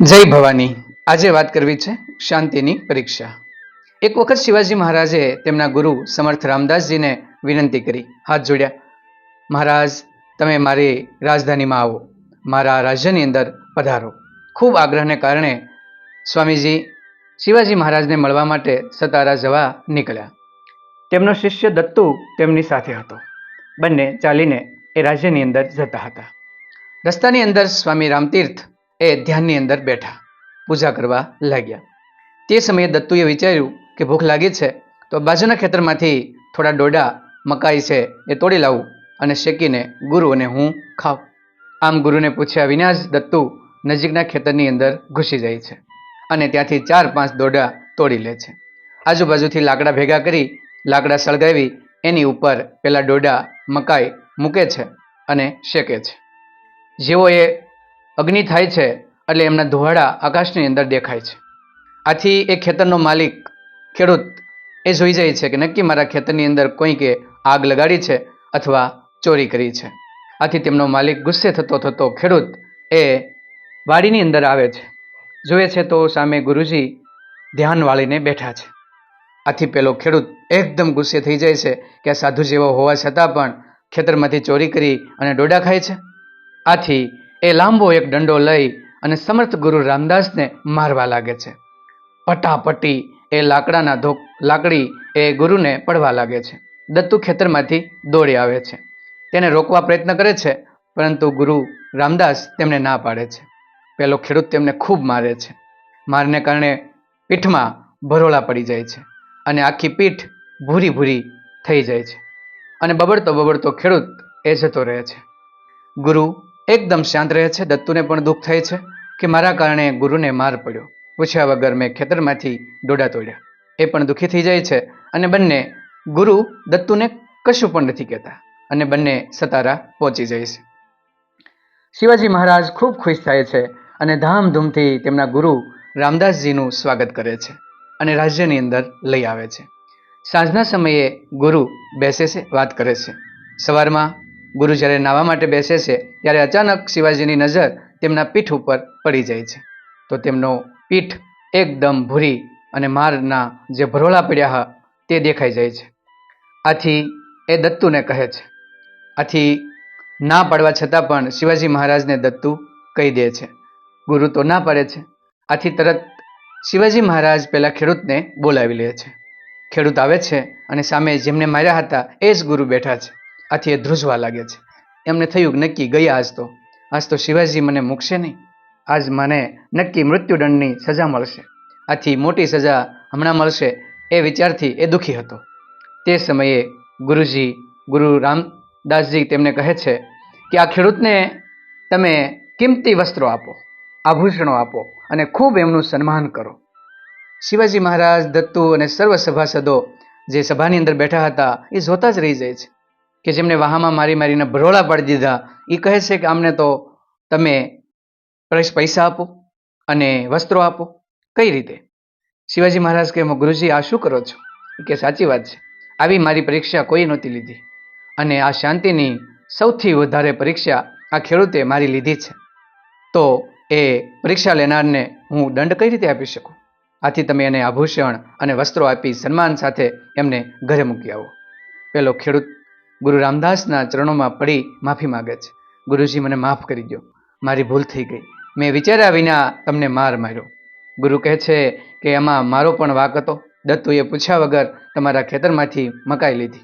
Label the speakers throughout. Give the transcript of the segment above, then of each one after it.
Speaker 1: જય ભવાની. આજે વાત કરવી છે શાંતિની પરીક્ષા. એક વખત શિવાજી મહારાજે તેમના ગુરુ સમર્થ રામદાસજીને વિનંતી કરી. હાથ જોડ્યા. મહારાજ, તમે મારી રાજધાનીમાં આવો. મારા રાજ્યની અંદર પધારો. ખૂબ આગ્રહને કારણે સ્વામીજી શિવાજી મહારાજને મળવા માટે સતારા જવા નીકળ્યા. તેમનો શિષ્ય દત્તુ તેમની સાથે હતો. બંને ચાલીને એ રાજ્યની અંદર જતા હતા. રસ્તાની અંદર સ્વામી રામતીર્થ એ ધ્યાનની અંદર બેઠા, પૂજા કરવા લાગ્યા. તે સમયે દત્તુએ વિચાર્યું કે ભૂખ લાગી છે, તો બાજુના ખેતરમાંથી થોડા ડોડા મકાઈ છે એ તોડી લાવું અને શેકીને ગુરુને હું ખાઉં આમ ગુરુને પૂછ્યા વિના જ દત્તુ નજીકના ખેતરની અંદર ઘૂસી જાય છે અને ત્યાંથી ચાર પાંચ દોડા તોડી લે છે. આજુબાજુથી લાકડા ભેગા કરી લાકડા સળગાવી એની ઉપર પેલા ડોડા મકાઈ મૂકે છે અને શેકે છે. જેઓએ અગ્નિ થાય છે એટલે એમના ધુવાડા આકાશની અંદર દેખાય છે. આથી એ ખેતરનો માલિક, ખેડૂત, એ જોઈ જાય છે કે નક્કી મારા ખેતરની અંદર કોઈકે આગ લગાડી છે અથવા ચોરી કરી છે. આથી તેમનો માલિક ગુસ્સે થતો થતો ખેડૂત એ વાડીની અંદર આવે છે. જુએ છે તો સામે ગુરુજી ધ્યાન વાળીને બેઠા છે. આથી પેલો ખેડૂત એકદમ ગુસ્સે થઈ જાય છે કે સાધુ જેવો હોવા છતાં પણ ખેતરમાંથી ચોરી કરી અને ડોડા ખાય છે. આથી એ લાંબો એક દંડો લઈ અને સમર્થ ગુરુ રામદાસને મારવા લાગે છે. પટાપટી એ લાકડાના ધોક લાકડી એ ગુરુને પડવા લાગે છે. દત્તુ ખેતરમાંથી દોડી આવે છે. તેને રોકવા પ્રયત્ન કરે છે, પરંતુ ગુરુ રામદાસ તેમને ના પાડે છે. પેલો ખેડૂત તેમને ખૂબ મારે છે. મારને કારણે પીઠમાં ભરોળા પડી જાય છે અને આખી પીઠ ભૂરી ભૂરી થઈ જાય છે. અને બબડતો બબડતો ખેડૂત એ જતો રહે છે. ગુરુ એકદમ શાંત રહે છે. દત્તુને પણ દુઃખ થાય છે કે મારા કારણે ગુરુને માર પડ્યો. પૂછ્યા વગર મેં ખેતરમાંથી ડોડા તોડ્યા. એ પણ દુઃખી થઈ જાય છે અને બંને ગુરુ દત્તુને કશું પણ નથી કહેતા અને બંને સતારા પહોંચી જાય છે. શિવાજી મહારાજ ખૂબ ખુશ થાય છે અને ધામધૂમથી તેમના ગુરુ રામદાસજીનું સ્વાગત કરે છે અને રાજ્યની અંદર લઈ આવે છે. સાંજના સમયે ગુરુ બેસે છે, વાત કરે છે. સવારમાં ગુરુ જ્યારે નાવા માટે બેસે છે, ત્યારે અચાનક શિવાજીની નજર તેમના પીઠ ઉપર પડી જાય છે. તો તેમનો પીઠ એકદમ ભૂરી અને મારના જે ભરોળા પડ્યા હતા તે દેખાઈ જાય છે. આથી એ દત્તુને કહે છે. આથી ના પાડવા છતાં પણ શિવાજી મહારાજને દત્તુ કહી દે છે. ગુરુ તો ના પાડે છે. આથી તરત શિવાજી મહારાજ પહેલાં ખેડૂતને બોલાવી લે છે. ખેડૂત આવે છે અને સામે જેમને માર્યા હતા, એ જ ગુરુ બેઠા છે. આથી એ ધ્રુજવા લાગે છે. એમને થયું કે નક્કી, ગયા આજ તો. આજ તો શિવાજી મને મૂકશે નહીં. આજ મને નક્કી મૃત્યુદંડની સજા મળશે. આથી મોટી સજા હમણાં મળશે એ વિચારથી એ દુઃખી હતો. તે સમયે ગુરુજી, ગુરુ રામદાસજી તેમને કહે છે કે આ ખેડૂતને તમે કિંમતી વસ્ત્રો આપો, આભૂષણો આપો અને ખૂબ એમનું સન્માન કરો. શિવાજી મહારાજ, દત્તુ અને સર્વ સભાસદો જે સભાની અંદર બેઠા હતા એ જોતા જ રહી જાય છે. કે જેમને વાહામાં મારી મારીને ભરોળા પાડી દીધા એ કહે છે કે આમને તો તમે પૈસા આપો અને વસ્ત્રો આપો. કઈ રીતે? શિવાજી મહારાજ કે ગુરુજી, આ શું કરો છો? કે સાચી વાત છે. આવી મારી પરીક્ષા કોઈ નહોતી લીધી અને આ શાંતિની સૌથી વધારે પરીક્ષા આ ખેડૂતે મારી લીધી છે. તો એ પરીક્ષા લેનારને હું દંડ કઈ રીતે આપી શકું? આથી તમે એને આભૂષણ અને વસ્ત્રો આપી સન્માન સાથે એમને ઘરે મૂકી આવો. પેલો ખેડૂત ગુરુ રામદાસના ચરણોમાં પડી માફી માગે છે. ગુરુજી મને માફ કરી દો મારી ભૂલ થઈ ગઈ. મેં વિચાર્યા વિના તમને માર માર્યો. ગુરુ કહે છે કે એમાં મારો પણ વાક હતો. દત્તુએ પૂછ્યા વગર તમારા ખેતરમાંથી મકાઈ લીધી.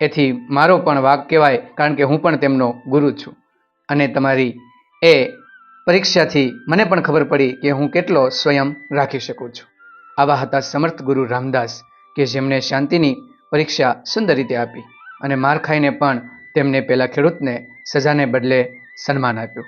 Speaker 1: એથી મારો પણ વાક કહેવાય કારણ કે હું પણ તેમનો ગુરુ છું. અને તમારી એ પરીક્ષાથી મને પણ ખબર પડી કે હું કેટલો સ્વયં રાખી શકું છું. આવા હતા સમર્થ ગુરુ રામદાસ કે જેમણે શાંતિની પરીક્ષા સુંદર રીતે આપી. અને માર ખાઈને પણ તેમને પેલા ખેડૂતને સજાને બદલે સન્માન આપ્યું.